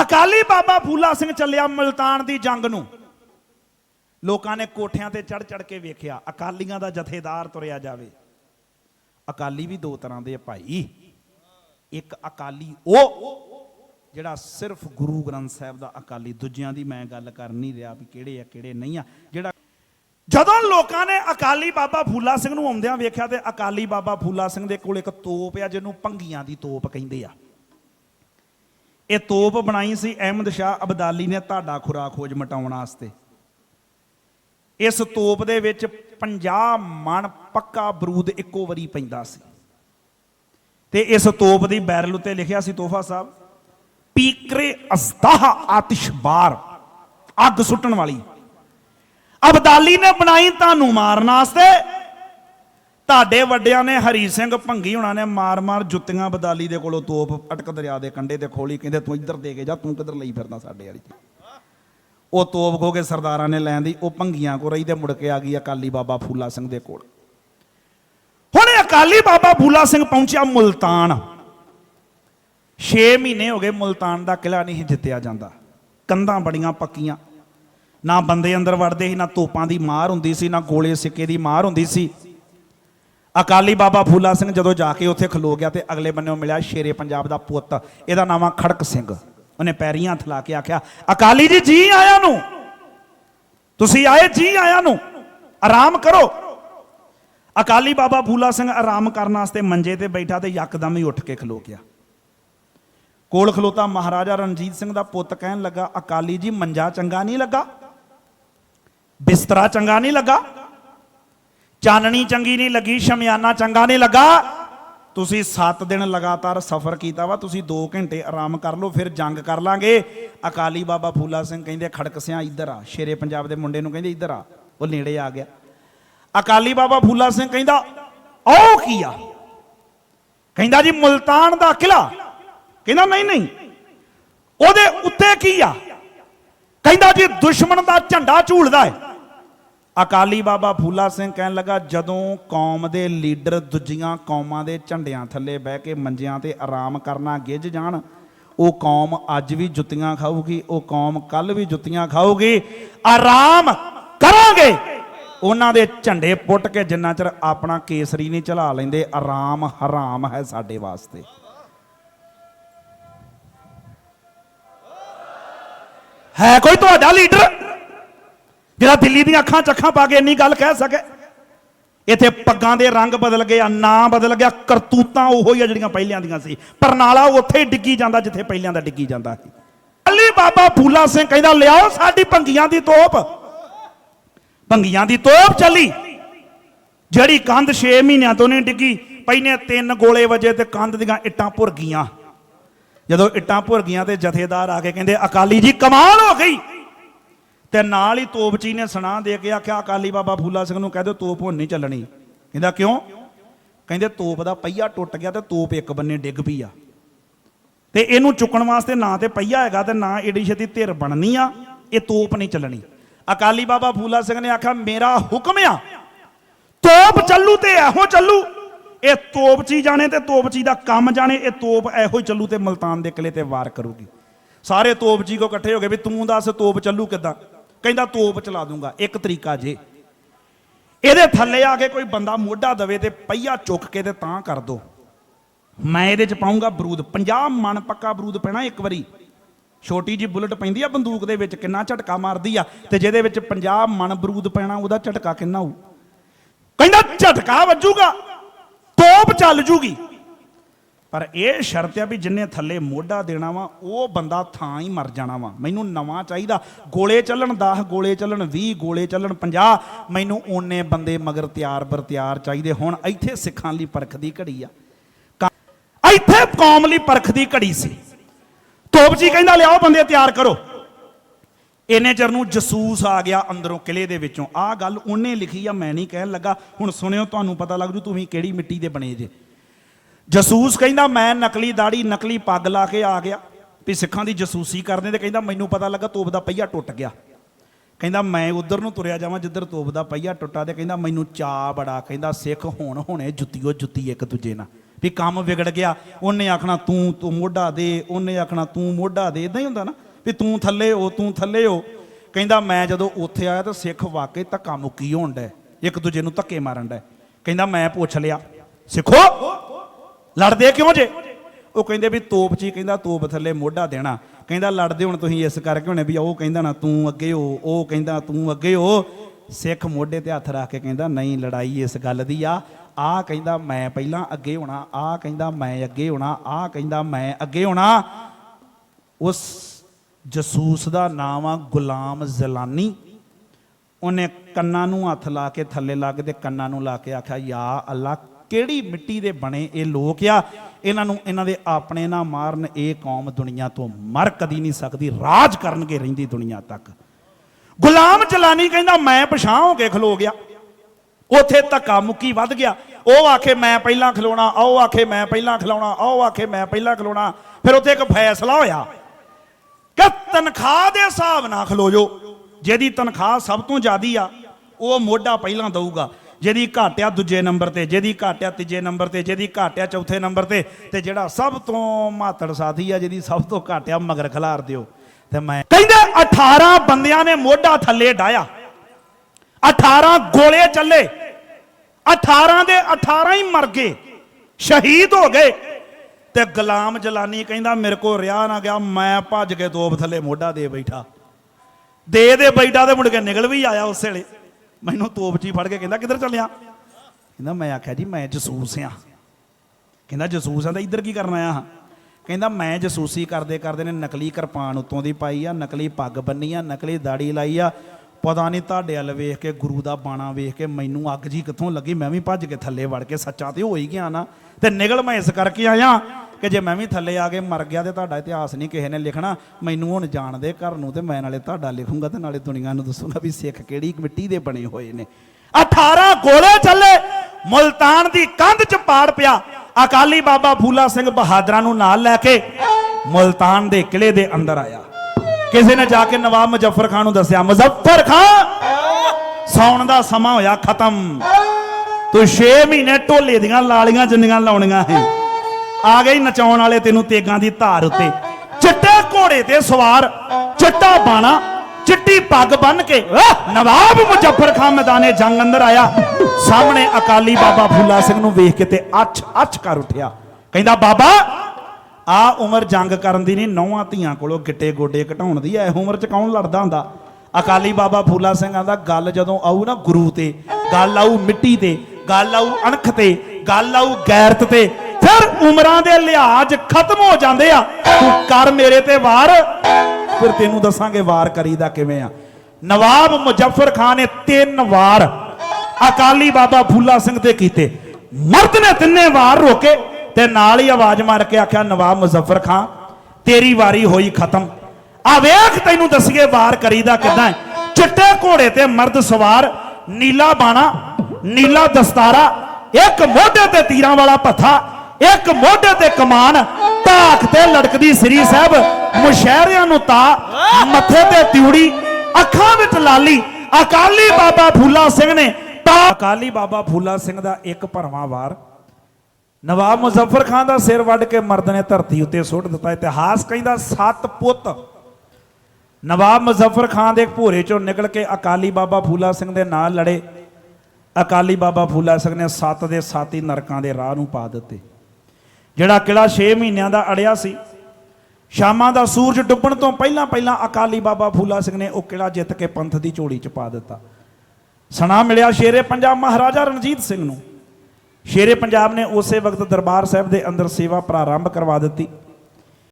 ਅਕਾਲੀ ਬਾਬਾ ਫੂਲਾ ਸਿੰਘ ਚੱਲਿਆ ਮਲਤਾਨ ਦੀ ਜੰਗ ਨੂੰ। ਲੋਕਾਂ ਨੇ ਕੋਠਿਆਂ ਤੇ ਚੜ ਚੜ ਕੇ ਵੇਖਿਆ, ਅਕਾਲੀਆਂ ਦਾ ਜਥੇਦਾਰ ਤੁਰਿਆ ਜਾਵੇ। ਅਕਾਲੀ ਵੀ ਦੋ ਤਰ੍ਹਾਂ ਦੇ ਆ ਭਾਈ। ਇੱਕ ਅਕਾਲੀ ਉਹ, ਜਿਹੜਾ ਸਿਰਫ ਗੁਰੂ ਗ੍ਰੰਥ ਸਾਹਿਬ ਦਾ ਅਕਾਲੀ, ਦੂਜਿਆਂ ਦੀ ਮੈਂ ਗੱਲ ਕਰ ਨਹੀਂ ਰਿਹਾ ਵੀ ਕਿਹੜੇ ਆ, ਕਿਹੜੇ ਨਹੀਂ ਆ। ਜਿਹੜਾ ਜਦੋਂ ਲੋਕਾਂ ਨੇ ਅਕਾਲੀ ਬਾਬਾ ਫੂਲਾ ਸਿੰਘ ਨੂੰ ਆਉਂਦਿਆਂ ਵੇਖਿਆ ਤੇ ਅਕਾਲੀ ਬਾਬਾ ਫੂਲਾ ਸਿੰਘ ਦੇ ਕੋਲ ਇੱਕ ਤੋਪ ਆ, ਜਿਹਨੂੰ ਭੰਗੀਆਂ ਦੀ ਤੋਪ ਕਹਿੰਦੇ ਆ। ਇਹ ਤੋਪ ਬਣਾਈ ਸੀ ਅਹਿਮਦ ਸ਼ਾਹ ਅਬਦਾਲੀ ਨੇ ਤੁਹਾਡਾ ਖੁਰਾ ਖੋਜ ਮਟਾਉਣ ਵਾਸਤੇ। ਇਸ ਤੋਪ ਦੇ ਵਿੱਚ 50 ਮਣ ਪੱਕਾ ਬਰੂਦ ਇੱਕੋ ਵਾਰੀ ਪੈਂਦਾ ਸੀ। ਤੇ ਇਸ ਤੋਪ ਦੀ ਬੈਰਲ ਉੱਤੇ ਲਿਖਿਆ ਸੀ ਤੋਹਫਾ ਸਾਹਿਬ, ਪੀਕਰੇ ਅਸਤਾਹ ਆਤਿਸ਼ਬਾਰ ਅੱਗ ਸੁੱਟਣ ਵਾਲੀ। ਅਬਦਾਲੀ ਨੇ ਬਣਾਈ ਤੁਹਾਨੂੰ ਮਾਰਨ ਵਾਸਤੇ ਤੁਹਾਡੇ ਵੱਡਿਆਂ ਨੇ ਹਰੀ ਸਿੰਘ ਭੰਗੀ ਹੁਣਾਂ ਨੇ ਮਾਰ-ਮਾਰ ਜੁੱਤੀਆਂ ਬਦਾਲੀ ਦੇ ਕੋਲੋਂ ਤੋਪ ਅਟਕ ਦਰਿਆ ਦੇ ਕੰਢੇ ਤੇ ਖੋਲੀ, ਕਹਿੰਦੇ ਤੂੰ ਇੱਧਰ ਦੇ ਕੇ ਜਾ, ਤੂੰ ਕਿੱਧਰ ਲਈ ਫਿਰਦਾ ਸਾਡੇ ਵਾਲੀ ਉਹ ਤੋਪ ਖੋ ਕੇ ਸਰਦਾਰਾਂ ਨੇ ਲੈਣ ਦੀ, ਉਹ ਭੰਗੀਆਂ ਕੋ ਰਹੀ ਤੇ ਮੁੜ ਕੇ ਆ ਗਈ ਅਕਾਲੀ ਬਾਬਾ ਫੂਲਾ ਸਿੰਘ ਦੇ ਕੋਲ। ਹੁਣ ਅਕਾਲੀ ਬਾਬਾ ਫੂਲਾ ਸਿੰਘ ਪਹੁੰਚਿਆ ਮੁਲਤਾਨ। 6 ਮਹੀਨੇ ਹੋ ਗਏ ਮੁਲਤਾਨ ਦਾ ਕਿਲਾ ਨਹੀਂ ਸੀ ਜਿੱਤਿਆ ਜਾਂਦਾ। ਕੰਧਾਂ ਬੜੀਆਂ ਪੱਕੀਆਂ। ਨਾ ਬੰਦੇ ਅੰਦਰ ਵੜਦੇ ਸੀ, ਨਾ ਤੋਪਾਂ ਦੀ ਮਾਰ ਹੁੰਦੀ ਸੀ, ਨਾ ਗੋਲੇ ਸਿੱਕੇ ਦੀ ਮਾਰ ਹੁੰਦੀ ਸੀ। ਅਕਾਲੀ ਬਾਬਾ ਫੂਲਾ ਸਿੰਘ ਜਦੋਂ ਜਾ ਕੇ ਉੱਥੇ ਖਲੋ ਗਿਆ ਤੇ ਅਗਲੇ ਬੰਨੇੋਂ ਮਿਲਿਆ ਸ਼ੇਰੇ ਪੰਜਾਬ ਦਾ ਪੁੱਤ। ਇਹਦਾ ਨਾਮ ਆ ਖੜਕ ਸਿੰਘ। ਉਹਨੇ ਪੈਰੀਆਂ ਥਲਾ ਕੇ ਆਖਿਆ, ਅਕਾਲੀ ਜੀ ਜੀ ਆਇਆਂ ਨੂੰ। ਤੁਸੀਂ ਆਏ, ਜੀ ਆਇਆਂ ਨੂੰ। ਆਰਾਮ ਕਰੋ। ਅਕਾਲੀ ਬਾਬਾ ਫੂਲਾ ਸਿੰਘ ਆਰਾਮ ਕਰਨ ਵਾਸਤੇ ਮੰਜੇ ਤੇ ਬੈਠਾ ਤੇ ਯਕਦਮ ਹੀ ਉੱਠ ਕੇ ਖਲੋ ਗਿਆ। ਕੋਲ ਖਲੋਤਾ ਮਹਾਰਾਜਾ ਰਣਜੀਤ ਸਿੰਘ ਦਾ ਪੁੱਤ ਕਹਿਣ ਲੱਗਾ, ਅਕਾਲੀ ਜੀ, ਮੰਜਾ ਚੰਗਾ ਨਹੀਂ ਲੱਗਾ? ਬਿਸਤਰਾ ਚੰਗਾ ਨਹੀਂ ਲੱਗਾ? ਚਾਨਣੀ ਚੰਗੀ ਨਹੀਂ ਲੱਗੀ, ਸ਼ਮਿਆਨਾ ਚੰਗਾ ਨਹੀਂ ਲੱਗਾ। ਤੁਸੀਂ 7 ਦਿਨ ਲਗਾਤਾਰ ਸਫ਼ਰ ਕੀਤਾ ਵਾ, ਤੁਸੀਂ 2 ਘੰਟੇ ਆਰਾਮ ਕਰ ਲਓ, ਫਿਰ ਜੰਗ ਕਰ ਲਾਂਗੇ। ਅਕਾਲੀ ਬਾਬਾ ਫੂਲਾ ਸਿੰਘ ਕਹਿੰਦੇ ਖੜਕਸਿਆਂ ਇੱਧਰ ਆ। ਸ਼ੇਰੇ ਪੰਜਾਬ ਦੇ ਮੁੰਡੇ ਨੂੰ ਕਹਿੰਦੇ, ਇੱਧਰ ਆ। ਉਹ ਨੇੜੇ ਆ ਗਿਆ। ਅਕਾਲੀ ਬਾਬਾ ਫੂਲਾ ਸਿੰਘ ਕਹਿੰਦਾ, ਉਹ ਕੀ ਆ? ਕਹਿੰਦਾ ਜੀ, ਮੁਲਤਾਨ ਦਾ ਕਿਲਾ ਕਹਿੰਦਾ, ਨਹੀਂ ਨਹੀਂ। ਉਹਦੇ ਉੱਤੇ ਕੀ ਆ? ਕਹਿੰਦਾ ਜੀ, ਦੁਸ਼ਮਣ ਦਾ ਝੰਡਾ ਝੂਲਦਾ ਹੈ। ਅਕਾਲੀ ਬਾਬਾ ਫੂਲਾ ਸਿੰਘ ਕਹਿਣ ਲੱਗਾ, ਜਦੋਂ ਕੌਮ ਦੇ ਲੀਡਰ ਦੂਜੀਆਂ ਕੌਮਾਂ ਦੇ ਝੰਡਿਆਂ ਥੱਲੇ ਬਹਿ ਕੇ ਮੰਜਿਆਂ ਤੇ ਆਰਾਮ ਕਰਨਾ ਗਿੱਜ ਜਾਣ, ਉਹ ਕੌਮ ਅੱਜ ਵੀ ਜੁੱਤੀਆਂ ਖਾਊਗੀ, ਉਹ ਕੌਮ ਕੱਲ ਵੀ ਜੁੱਤੀਆਂ ਖਾਊਗੀ, ਆਰਾਮ ਕਰਾਂਗੇ। ਉਹਨਾਂ ਦੇ ਝੰਡੇ ਪੁੱਟ ਕੇ ਜਿੰਨਾ ਚਿਰ ਆਪਣਾ ਕੇਸਰੀ ਨਹੀਂ ਚਲਾ ਲੈਂਦੇ, ਆਰਾਮ ਹਰਾਮ ਹੈ ਸਾਡੇ ਵਾਸਤੇ। ਹੈ ਕੋਈ ਤੁਹਾਡਾ ਲੀਡਰ? ਜਿਹੜਾ ਦਿੱਲੀ ਦੀਆਂ ਅੱਖਾਂ ਚੱਖਾਂ ਪਾ ਕੇ ਇੰਨੀ ਗੱਲ ਕਹਿ ਸਕੇ, ਇੱਥੇ ਪੱਗਾਂ ਦੇ ਰੰਗ ਬਦਲ ਗਏ, ਆ ਨਾਂ ਬਦਲ ਗਿਆ, ਕਰਤੂਤਾਂ ਉਹੋ ਹੀ ਆ ਜਿਹੜੀਆਂ ਪਹਿਲਿਆਂ ਦੀਆਂ ਸੀ। ਪਰਨਾਲਾ ਉੱਥੇ ਹੀ ਡਿੱਗੀ ਜਾਂਦਾ ਜਿੱਥੇ ਪਹਿਲਿਆਂ ਦਾ ਡਿੱਗੀ ਜਾਂਦਾ ਸੀ। ਅਲੀ ਬਾਬਾ ਫੂਲਾ ਸਿੰਘ ਕਹਿੰਦਾ, ਲਿਆਓ ਸਾਡੀ ਭੰਗੀਆਂ ਦੀ ਤੋਪ। ਭੰਗੀਆਂ ਦੀ ਤੋਪ ਚੱਲੀ। ਜਿਹੜੀ ਕੰਧ 6 ਮਹੀਨਿਆਂ ਤੋਂ ਨਹੀਂ ਡਿੱਗੀ, ਪਹਿਨੇ ਤਿੰਨ ਗੋਲੇ ਵਜੇ ਤੇ ਕੰਧ ਦੀਆਂ ਇੱਟਾਂ ਭੁਰ ਗਈਆਂ। ਜਦੋਂ ਇੱਟਾਂ ਭੁਰ ਗਈਆਂ ਤੇ ਜਥੇਦਾਰ ਆ ਕੇ ਕਹਿੰਦੇ, ਅਕਾਲੀ ਜੀ, ਕਮਾਲ ਹੋ ਗਈ! ਤੇ ਨਾਲ ਹੀ ਤੋਪਚੀ ਨੇ ਸੁਣਾ ਦੇ ਕੇ ਆਖਿਆ, ਅਕਾਲੀ ਬਾਬਾ ਫੂਲਾ ਸਿੰਘ ਨੂੰ ਕਹਿ ਦਿਓ ਤੋਪ ਹੁਣ ਨਹੀਂ ਚੱਲਣੀ। ਕਹਿੰਦਾ ਕਿਉਂ? ਕਹਿੰਦੇ ਤੋਪ ਦਾ ਪਹੀਆ ਟੁੱਟ ਗਿਆ ਤੇ ਤੋਪ ਇੱਕ ਬੰਨੇ ਡਿੱਗ ਪਈ ਆ। ਤੇ ਇਹਨੂੰ ਚੁੱਕਣ ਵਾਸਤੇ ਨਾ ਤੇ ਪਹੀਆ ਹੈਗਾ ਤੇ ਨਾ ਏਡੀ ਛੇਤੀ ਧਿਰ ਬਣਨੀ ਆ, ਇਹ ਤੋਪ ਨਹੀਂ ਚੱਲਣੀ। ਅਕਾਲੀ ਬਾਬਾ ਫੂਲਾ ਸਿੰਘ ਨੇ ਆਖਿਆ, ਮੇਰਾ ਹੁਕਮ ਆ, ਤੋਪ ਚੱਲੂ ਤੇ ਇਹੋ ਚੱਲੂ। ਇਹ ਤੋਪਚੀ ਜਾਣੇ ਤੇ ਤੋਪਚੀ ਦਾ ਕੰਮ ਜਾਣੇ, ਇਹ ਤੋਪ ਇਹੋ ਹੀ ਚੱਲੂ ਤੇ ਮਲਤਾਨ ਦੇ ਕਿਲੇ ਤੇ ਵਾਰ ਕਰੂਗੀ। ਸਾਰੇ ਤੋਪਚੀ ਕੋ ਇਕੱਠੇ ਹੋ ਗਏ ਵੀ ਤੂੰ ਦੱਸ ਤੋਪ ਚੱਲੂ ਕਿੱਦਾਂ? ਕਹਿੰਦਾ ਤੋਪ ਚਲਾ ਦੂੰਗਾ, ਇੱਕ ਤਰੀਕਾ ਜੇ। ਇਹਦੇ ਥੱਲੇ ਆ ਕੇ ਕੋਈ ਬੰਦਾ ਮੋਢਾ ਦਵੇ ਤੇ ਪਹੀਆ ਚੁੱਕ ਕੇ ਤੇ ਤਾਂ ਕਰ ਦੋ। ਮੈਂ ਇਹਦੇ ਚ ਪਾਉਂਗਾ ਬਰੂਦ। 50 ਮਣ ਪੱਕਾ ਬਰੂਦ ਪੈਣਾ ਇੱਕ ਵਾਰੀ। ਛੋਟੀ ਜੀ ਬੁਲਟ ਪੈਂਦੀ ਆ ਬੰਦੂਕ ਦੇ ਵਿੱਚ, ਕਿੰਨਾ ਝਟਕਾ ਮਾਰਦੀ ਆ, ਤੇ ਜਿਹਦੇ ਵਿੱਚ 50 ਮਣ ਬਰੂਦ ਪੈਣਾ, ਉਹਦਾ ਝਟਕਾ ਕਿੰਨਾ ਹੋਊ? ਕਹਿੰਦਾ ਝਟਕਾ ਵੱਜੂਗਾ, ਤੋਪ ਚੱਲ ਜੂਗੀ। ਪਰ ਇਹ ਸ਼ਰਤ ਆ ਵੀ ਜਿੰਨੇ ਥੱਲੇ ਮੋਢਾ ਦੇਣਾ ਵਾ, ਉਹ ਬੰਦਾ ਥਾਂ ਹੀ ਮਰ ਜਾਣਾ ਵਾ। ਮੈਨੂੰ ਨਵਾਂ ਚਾਹੀਦਾ। ਗੋਲੇ ਚੱਲਣ 10 ਗੋਲੇ ਚੱਲਣ 20 ਗੋਲੇ ਚੱਲਣ 50 ਮੈਨੂੰ ਓਨੇ ਬੰਦੇ ਮਗਰ ਤਿਆਰ ਬਰ ਤਿਆਰ ਚਾਹੀਦੇ ਹੁਣ। ਇੱਥੇ ਸਿੱਖਾਂ ਲਈ ਪਰਖ ਦੀ ਘੜੀ ਆ। ਇੱਥੇ ਕੌਮ ਲਈ ਪਰਖ ਦੀ ਘੜੀ ਸੀ। ਤੋਪ ਜੀ ਕਹਿੰਦਾ, ਲਿਆਓ ਬੰਦੇ ਤਿਆਰ ਕਰੋ। ਇੰਨੇ ਚਿਰ ਨੂੰ ਜਸੂਸ ਆ ਗਿਆ ਅੰਦਰੋਂ ਕਿਲੇ ਦੇ ਵਿੱਚੋਂ। ਆਹ ਗੱਲ ਉਹਨੇ ਲਿਖੀ ਆ, ਮੈਂ ਨਹੀਂ ਕਹਿਣ ਲੱਗਾ। ਹੁਣ ਸੁਣਿਓ, ਤੁਹਾਨੂੰ ਪਤਾ ਲੱਗ ਜੂ ਤੁਸੀਂ ਕਿਹੜੀ ਮਿੱਟੀ ਦੇ ਬਣੇ ਜੇ। ਜਸੂਸ ਕਹਿੰਦਾ, ਮੈਂ ਨਕਲੀ ਦਾੜੀ ਨਕਲੀ ਪੱਗ ਲਾ ਕੇ ਆ ਗਿਆ। ਵੀ ਸਿੱਖਾਂ ਦੀ ਜਸੂਸੀ ਕਰਦੇ ਤੇ ਕਹਿੰਦਾ, ਮੈਨੂੰ ਪਤਾ ਲੱਗਾ ਤੋਪ ਦਾ ਪਹੀਆ ਟੁੱਟ ਗਿਆ। ਕਹਿੰਦਾ, ਮੈਂ ਉਧਰ ਨੂੰ ਤੁਰਿਆ ਜਾਵਾਂ, ਜਿੱਧਰ ਤੋਪ ਦਾ ਪਹੀਆ ਟੁੱਟਾ ਤੇ ਕਹਿੰਦਾ, ਮੈਨੂੰ ਚਾ ਬੜਾ। ਕਹਿੰਦਾ, ਸਿੱਖ ਹੋਣ ਹੋਣੇ, ਜੁੱਤੀਓ ਜੁੱਤੀ ਇੱਕ ਦੂਜੇ ਨਾਲ। ਵੀ ਕੰਮ ਵਿਗੜ ਗਿਆ। ਉਹਨੇ ਆਖਣਾ, ਤੂੰ ਤੂੰ ਮੋਢਾ ਦੇ। ਉਹਨੇ ਆਖਣਾ, ਤੂੰ ਮੋਢਾ ਦੇ। ਇਦਾਂ ਹੀ ਹੁੰਦਾ ਨਾ, ਵੀ ਤੂੰ ਥੱਲੇ ਹੋ, ਤੂੰ ਥੱਲੇ ਹੋ। ਕਹਿੰਦਾ, ਮੈਂ ਜਦੋਂ ਉੱਥੇ ਆਇਆ ਤਾਂ ਸਿੱਖ ਵਾਕਈ ਧੱਕਾ ਮੁੱਕੀ ਹੋਣ ਡੈ ਇੱਕ ਦੂਜੇ ਨੂੰ ਧੱਕੇ ਮਾਰਨ ਡੈ ਕਹਿੰਦਾ, ਮੈਂ ਪੁੱਛ ਲਿਆ। ਸਿੱਖੋ! ਲੜਦੇ ਕਿਉਂ ਜੇ? ਉਹ ਕਹਿੰਦੇ ਵੀ ਤੋਪ ਜੀ ਕਹਿੰਦਾ ਤੋਪ ਥੱਲੇ ਮੋਢਾ ਦੇਣਾ। ਕਹਿੰਦਾ ਲੜਦੇ ਹੁਣ ਤੁਸੀਂ ਇਸ ਕਰਕੇ ਹੋਣੇ ਵੀ ਉਹ ਕਹਿੰਦਾ ਨਾ ਤੂੰ ਅੱਗੇ ਹੋ, ਉਹ ਕਹਿੰਦਾ ਤੂੰ ਅੱਗੇ ਹੋ। ਸਿੱਖ ਮੋਢੇ ਤੇ ਹੱਥ ਰੱਖ ਕੇ ਕਹਿੰਦਾ ਨਹੀਂ ਲੜਾਈ ਇਸ ਗੱਲ ਦੀ ਆ। ਆ ਕਹਿੰਦਾ ਮੈਂ ਪਹਿਲਾਂ ਅੱਗੇ ਹੋਣਾ, ਆ ਕਹਿੰਦਾ ਮੈਂ ਅੱਗੇ ਹੋਣਾ, ਆ ਕਹਿੰਦਾ ਮੈਂ ਅੱਗੇ ਹੋਣਾ। ਉਸ ਜਸੂਸ ਦਾ ਨਾਮ ਆ ਗੁਲਾਮ ਜ਼ਲਾਨੀ। ਉਹਨੇ ਕੰਨਾਂ ਨੂੰ ਹੱਥ ਲਾ ਕੇ ਥੱਲੇ ਲਾ ਕੇ ਤੇ ਕੰਨਾਂ ਨੂੰ ਲਾ ਕੇ ਆਖਿਆ, ਯਾ ਅੱਲਾ ਕਿਹੜੀ ਮਿੱਟੀ ਦੇ ਬਣੇ ਇਹ ਲੋਕ ਆ? ਇਹਨਾਂ ਨੂੰ ਇਹਨਾਂ ਦੇ ਆਪਣੇ ਨਾ ਮਾਰਨ ਇਹ ਕੌਮ ਦੁਨੀਆ ਤੋਂ ਮਰ ਕਦੀ ਨਹੀਂ ਸਕਦੀ, ਰਾਜ ਕਰਨਗੇ ਰਹਿੰਦੀ ਦੁਨੀਆ ਤੱਕ। ਗੁਲਾਮ ਜਲਾਨੀ ਕਹਿੰਦਾ, ਮੈਂ ਪਛਾਣ ਹੋ ਕੇ ਖਲੋ ਗਿਆ। ਉਥੇ ਧੱਕਾ ਮੁੱਕੀ ਵੱਧ ਗਿਆ। ਉਹ ਆਖੇ, ਮੈਂ ਪਹਿਲਾਂ ਖਲੋਣਾ। ਉਹ ਆਖੇ, ਮੈਂ ਪਹਿਲਾਂ ਖਲੋਣਾ। ਉਹ ਆਖੇ, ਮੈਂ ਪਹਿਲਾਂ ਖਲੋਣਾ। ਫਿਰ ਉੱਥੇ ਇੱਕ ਫੈਸਲਾ ਹੋਇਆ ਕਿ ਤਨਖਾਹ ਦੇ ਹਿਸਾਬ ਨਾਲ ਖਲੋਜੋ ਜਿਹਦੀ ਤਨਖਾਹ ਸਭ ਤੋਂ ਜ਼ਿਆਦੀ ਆ, ਉਹ ਮੋਢਾ ਪਹਿਲਾਂ ਦਊਗਾ। ਜਿਹਦੀ ਘੱਟ ਆ ਦੂਜੇ ਨੰਬਰ ਤੇ, ਜਿਹਦੀ ਘਾਟ ਆ ਤੀਜੇ ਨੰਬਰ ਤੇ, ਜਿਹਦੀ ਘੱਟ ਆ ਚੌਥੇ ਨੰਬਰ ਤੇ ਤੇ ਜਿਹੜਾ ਸਭ ਤੋਂ ਮਾਤੜ ਸਾਥੀ ਆ, ਜਿਹਦੀ ਸਭ ਤੋਂ ਘੱਟ ਆ ਮਗਰ ਖਿਲਾਰ ਦਿਓ। ਤੇ ਮੈਂ ਕਹਿੰਦੇ 18 ਬੰਦਿਆਂ ਨੇ ਮੋਢਾ ਥੱਲੇ ਡਾਇਆ 18 ਗੋਲੇ ਚੱਲੇ। 18 ਦੇ 18 ਹੀ ਮਰ ਗਏ। ਸ਼ਹੀਦ ਹੋ ਗਏ। ਤੇ ਗੁਲਾਮ ਜਲਾਨੀ ਕਹਿੰਦਾ, ਮੇਰੇ ਕੋ ਰਿਆ ਨਾ ਗਿਆ, ਮੈਂ ਭੱਜ ਕੇ ਤੋਪ ਥੱਲੇ ਮੋਢਾ ਦੇ ਬੈਠਾ। ਦੇ ਦੇ ਬੈਠਾ ਤੇ ਮੁੜ ਕੇ ਨਿਕਲ ਵੀ ਆਇਆ ਉਸ ਵੇਲੇ। ਮੈਨੂੰ ਤੋਪ ਜੀ ਫੜ ਕੇ ਕਹਿੰਦਾ, ਕਿੱਧਰ ਚੱਲਿਆ? ਕਹਿੰਦਾ, ਮੈਂ ਆਖਿਆ ਜੀ, ਮੈਂ ਜਸੂਸ ਆ ਕਹਿੰਦਾ, ਜਸੂਸ ਆ ਤਾਂ ਇੱਧਰ ਕੀ ਕਰਨ ਆਇਆ ਹਾਂ? ਕਹਿੰਦਾ, ਮੈਂ ਜਸੂਸੀ ਕਰਦੇ ਕਰਦੇ ਨੇ ਨਕਲੀ ਕਿਰਪਾਨ ਉੱਤੋਂ ਦੀ ਪਾਈ ਆ, ਨਕਲੀ ਪੱਗ ਬੰਨੀ ਆ, ਨਕਲੀ ਦਾੜੀ ਲਾਈ ਆ। ਪਤਾ ਨਹੀਂ ਤੁਹਾਡੇ ਵੱਲ ਵੇਖ ਕੇ, ਗੁਰੂ ਦਾ ਬਾਣਾ ਵੇਖ ਕੇ ਮੈਨੂੰ ਅੱਗ ਜੀ ਕਿੱਥੋਂ ਲੱਗੀ? ਮੈਂ ਵੀ ਭੱਜ ਕੇ ਥੱਲੇ ਵੜ ਕੇ ਸੱਚਾ ਤੇ ਹੋ ਹੀ ਗਿਆ ਨਾ। ਤੇ ਨਿਗਲ ਮੈਂ ਇਸ ਕਰਕੇ ਆਇਆ। ਕਿ ਜੇ ਮੈਂ ਵੀ ਥੱਲੇ ਆ ਕੇ ਮਰ ਗਿਆ ਤੇ ਤੁਹਾਡਾ ਇਤਿਹਾਸ ਨਹੀਂ ਕਿਸੇ ਨੇ ਲਿਖਣਾ, ਮੈਨੂੰ ਹੁਣ ਜਾਣਦੇ ਘਰ ਨੂੰ ਤੇ ਮੈਂ ਨਾਲੇ ਤੁਹਾਡਾ ਲਿਖੂੰਗਾ ਤੇ ਨਾਲੇ ਦੁਨੀਆ ਨੂੰ ਦੱਸੂਗਾ ਵੀ ਸਿੱਖ ਕਿਹੜੀ ਮਿੱਟੀ ਦੇ ਬਣੇ ਹੋਏ ਨੇ। 18 ਗੋਲੇ ਚੱਲੇ, ਮੁਲਤਾਨ ਦੀ ਕੰਧ 'ਚ ਪਾੜ ਪਿਆ। ਅਕਾਲੀ ਬਾਬਾ ਫੂਲਾ ਸਿੰਘ ਬਹਾਦਰਾਂ ਨੂੰ ਨਾਲ ਲੈ ਕੇ ਮੁਲਤਾਨ ਦੇ ਕਿਲੇ ਦੇ ਅੰਦਰ ਆਇਆ। ਕਿਸੇ ਨੇ ਜਾ ਕੇ ਨਵਾਬ ਮੁਜ਼ੱਫਰ ਖਾਨ ਨੂੰ ਦੱਸਿਆ, ਮੁਜ਼ੱਫਰ ਖਾਨ, ਸੌਣ ਦਾ ਸਮਾਂ ਹੋਇਆ ਖਤਮ। ਤੂੰ 6 ਮਹੀਨੇ ਢੋਲੇ ਦੀਆਂ ਲਾਲੀਆਂ ਜਿੰਨੀਆਂ ਲਾਉਣੀਆਂ ਹੈ। ਆ ਗਈ ਨਚਾਉਣ ਵਾਲੇ ਤੈਨੂੰ ਤੇਗਾਂ ਦੀ ਧਾਰ ਉੱਤੇ। ਚਿੱਟੇ ਘੋੜੇ ਤੇ ਸਵਾਰ, ਚਿੱਟਾ ਬਾਣਾ, ਚਿੱਟੀ ਪੱਗ ਬੰਨ ਕੇ ਨਵਾਬ ਮੁਜ਼ੱਫਰ ਖਾਨ ਮੈਦਾਨੇ ਜੰਗ ਅੰਦਰ ਆਇਆ। ਸਾਹਮਣੇ ਅਕਾਲੀ ਬਾਬਾ ਫੂਲਾ ਸਿੰਘ ਨੂੰ ਵੇਖ ਕੇ ਤੇ ਅੱਛ ਅੱਛ ਕਰ ਉੱਠਿਆ। ਕਹਿੰਦਾ, ਬਾਬਾ, ਆ ਉਮਰ ਜੰਗ ਕਰਨ ਦੀ ਨਹੀਂ, ਨੌਵਾਂ ਧੀਆਂ ਕੋਲੋਂ ਗਿੱਟੇ ਗੋਡੇ ਘਟਾਉਣ ਦੀ ਐ ਉਮਰ ਚ ਕੌਣ ਲੜਦਾ ਹੁੰਦਾ? ਅਕਾਲੀ ਬਾਬਾ ਫੂਲਾ ਸਿੰਘ ਆਂਦਾ, ਗੱਲ ਜਦੋਂ ਆਊ ਨਾ ਗੁਰੂ ਤੇ, ਗੱਲ ਆਊ ਮਿੱਟੀ ਤੇ, ਗੱਲ ਆਊ ਅਣਖ ਤੇ, ਗੱਲ ਆਊ ਗੈਰਤ ਤੇ ਫਿਰ ਉਮਰਾਂ ਦੇ ਲਿਹਾਜ਼ ਖਤਮ ਹੋ ਜਾਂਦੇ ਆ। ਤੂੰ ਕਰ ਮੇਰੇ ਤੇ ਵਾਰ। ਫਿਰ ਤੈਨੂੰ ਦੱਸਾਂਗੇ ਵਾਰ ਕਰੀਦਾ ਕਿਵੇਂ ਆ। ਨਵਾਬ ਮੁਜ਼ੱਫਰ ਖਾਨ ਨੇ ਤਿੰਨ ਵਾਰ ਅਕਾਲੀ ਬਾਬਾ ਫੂਲਾ ਸਿੰਘ ਤੇ ਕੀਤੇ। ਮਰਦ ਨੇ ਤਿੰਨੇ ਵਾਰ ਰੋਕੇ ਤੇ ਨਾਲ ਹੀ ਆਵਾਜ਼ ਮਾਰ ਕੇ ਆਖਿਆ, ਨਵਾਬ ਮੁਜ਼ੱਫਰ ਖਾਨ ਤੇਰੀ ਵਾਰੀ ਹੋਈ ਖਤਮ। ਆ ਵੇਖ ਤੈਨੂੰ ਦੱਸੀਏ ਵਾਰ ਕਰੀਦਾ ਕਿਦਾਂ ਚਿੱਟੇ ਘੋੜੇ ਤੇ ਮਰਦ ਸਵਾਰ, ਨੀਲਾ ਬਾਣਾ, ਨੀਲਾ ਦਸਤਾਰਾ, ਇੱਕ ਮੋਢੇ ਤੇ ਤੀਰਾਂ ਵਾਲਾ ਪੱਥਾ ਇੱਕ ਮੋਢੇ ਤੇ ਕਮਾਨ ਢਾਕ ਤੇ ਲੜਕਦੀ ਸ੍ਰੀ ਸਾਹਿਬ, ਮੁਸ਼ਹਿਰਿਆਂ ਨੂੰ ਤਾ ਮੱਥੇ ਤੇ ਤਿਉੜੀ, ਅੱਖਾਂ ਵਿੱਚ ਲਾਲੀ, ਅਕਾਲੀ ਬਾਬਾ ਫੂਲਾ ਸਿੰਘ ਨੇ ਤਾ ਅਕਾਲੀ ਬਾਬਾ ਫੂਲਾ ਸਿੰਘ ਦਾ ਇੱਕ ਭਰਵਾਂ ਵਾਰ। ਨਵਾਬ ਮੁਜ਼ੱਫਰ ਖਾਨ ਦਾ ਸਿਰ ਵੱਢ ਕੇ ਮਰਦ ਨੇ ਧਰਤੀ ਉੱਤੇ ਸੁੱਟ ਦਿੱਤਾ। ਇਤਿਹਾਸ ਕਹਿੰਦਾ ਸੱਤ ਪੁੱਤ। ਨਵਾਬ ਮੁਜ਼ੱਫਰ ਖਾਨ ਦੇ ਭੋਰੇ ਚੋਂ ਨਿਕਲ ਕੇ ਅਕਾਲੀ ਬਾਬਾ ਫੂਲਾ ਸਿੰਘ ਦੇ ਨਾਲ ਲੜੇ। ਅਕਾਲੀ ਬਾਬਾ ਫੂਲਾ ਸਿੰਘ ਨੇ ਸੱਤ ਦੇ ਸੱਤ ਨਰਕਾਂ ਦੇ ਰਾਹ ਨੂੰ ਪਾ ਦਿੱਤੇ। ਜਿਹੜਾ ਕਿਲਾ 6 ਮਹੀਨਿਆਂ ਦਾ ਅੜਿਆ ਸੀ, ਸ਼ਾਮਾਂ ਦਾ ਸੂਰਜ ਡੁੱਬਣ ਤੋਂ ਪਹਿਲਾਂ ਪਹਿਲਾਂ ਅਕਾਲੀ ਬਾਬਾ ਫੂਲਾ ਸਿੰਘ ਨੇ ਉਹ ਕਿਲਾ ਜਿੱਤ ਕੇ ਪੰਥ ਦੀ ਝੋਲੀ ਚ ਪਾ ਦਿੱਤਾ। ਸਣਾ ਮਿਲਿਆ ਸ਼ੇਰੇ ਪੰਜਾਬ ਮਹਾਰਾਜਾ ਰਣਜੀਤ ਸਿੰਘ ਨੂੰ। ਸ਼ੇਰੇ ਪੰਜਾਬ ਨੇ ਉਸੇ ਵਕਤ ਦਰਬਾਰ ਸਾਹਿਬ ਦੇ ਅੰਦਰ ਸੇਵਾ ਪ੍ਰਾਰੰਭ ਕਰਵਾ ਦਿੱਤੀ।